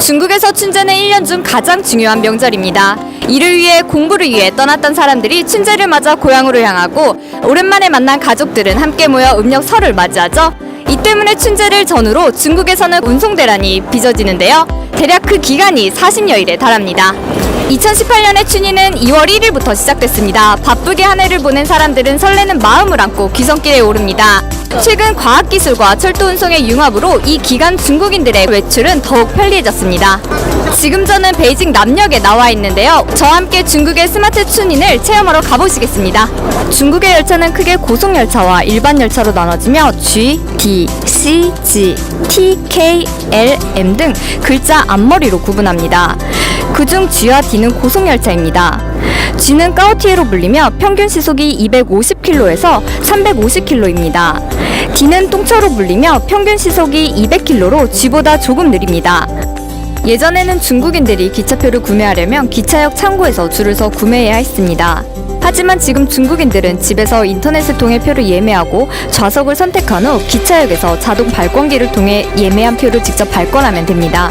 중국에서 춘제는 1년 중 가장 중요한 명절입니다. 이를 위해 공부를 위해 떠났던 사람들이 춘제를 맞아 고향으로 향하고 오랜만에 만난 가족들은 함께 모여 음력 설을 맞이하죠. 이 때문에 춘제를 전후로 중국에서는 운송대란이 빚어지는데요. 대략 그 기간이 40여일에 달합니다. 2018년의 춘희는 2월 1일부터 시작됐습니다. 바쁘게 한 해를 보낸 사람들은 설레는 마음을 안고 귀성길에 오릅니다. 최근 과학기술과 철도운송의 융합으로 이 기간 중국인들의 외출은 더욱 편리해졌습니다. 지금 저는 베이징 남역에 나와 있는데요. 저와 함께 중국의 스마트 춘인을 체험하러 가보시겠습니다. 중국의 열차는 크게 고속열차와 일반 열차로 나눠지며 G, D, C, G, T, K, L, M 등 글자 앞머리로 구분합니다. 그중 G와 D는 고속열차입니다. G는 까오티에로 불리며 평균 시속이 250km에서 350km입니다. D는 똥차로 불리며 평균 시속이 200km로 G보다 조금 느립니다. 예전에는 중국인들이 기차표를 구매하려면 기차역 창고에서 줄을 서 구매해야 했습니다. 하지만 지금 중국인들은 집에서 인터넷을 통해 표를 예매하고 좌석을 선택한 후 기차역에서 자동 발권기를 통해 예매한 표를 직접 발권하면 됩니다.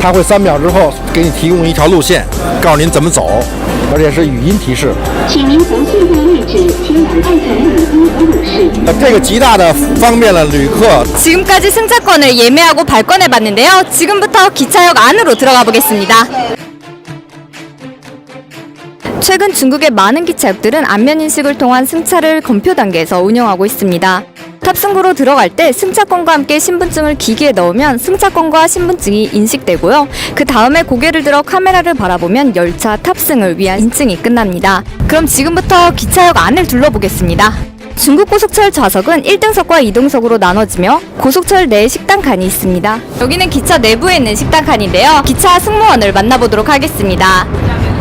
它会三秒之后给你提供一条路线，告诉您怎么走，而且是语音提示。请您从现在位置前往爱城母婴哺乳室。呃，这个极大的方便了旅客 지금까지 승차권을 예매하고 발권해봤는데요. 지금부터 기차역 안으로 들어가 보겠습니다. 최근 중국의 많은 기차역들은 안면 인식을 통한 승차를 검표 단계에서 운영하고 있습니다. 탑승구로 들어갈 때 승차권과 함께 신분증을 기기에 넣으면 승차권과 신분증이 인식되고요. 그 다음에 고개를 들어 카메라를 바라보면 열차 탑승을 위한 인증이 끝납니다. 그럼 지금부터 기차역 안을 둘러보겠습니다. 중국 고속철 좌석은 1등석과 2등석으로 나눠지며 고속철 내에 식당 칸이 있습니다. 여기는 기차 내부에 있는 식당 칸인데요. 기차 승무원을 만나보도록 하겠습니다.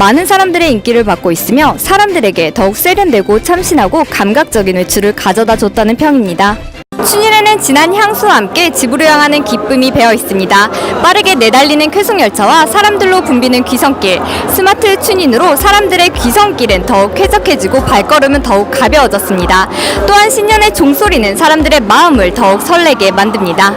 많은 사람들의 인기를 받고 있으며 사람들에게 더욱 세련되고 참신하고 감각적인 외출을 가져다 줬다는 평입니다. 춘일에는 진한 향수와 함께 집으로 향하는 기쁨이 배어 있습니다. 빠르게 내달리는 쾌속열차와 사람들로 붐비는 귀성길, 스마트 춘인으로 사람들의 귀성길은 더욱 쾌적해지고 발걸음은 더욱 가벼워졌습니다. 또한 신년의 종소리는 사람들의 마음을 더욱 설레게 만듭니다.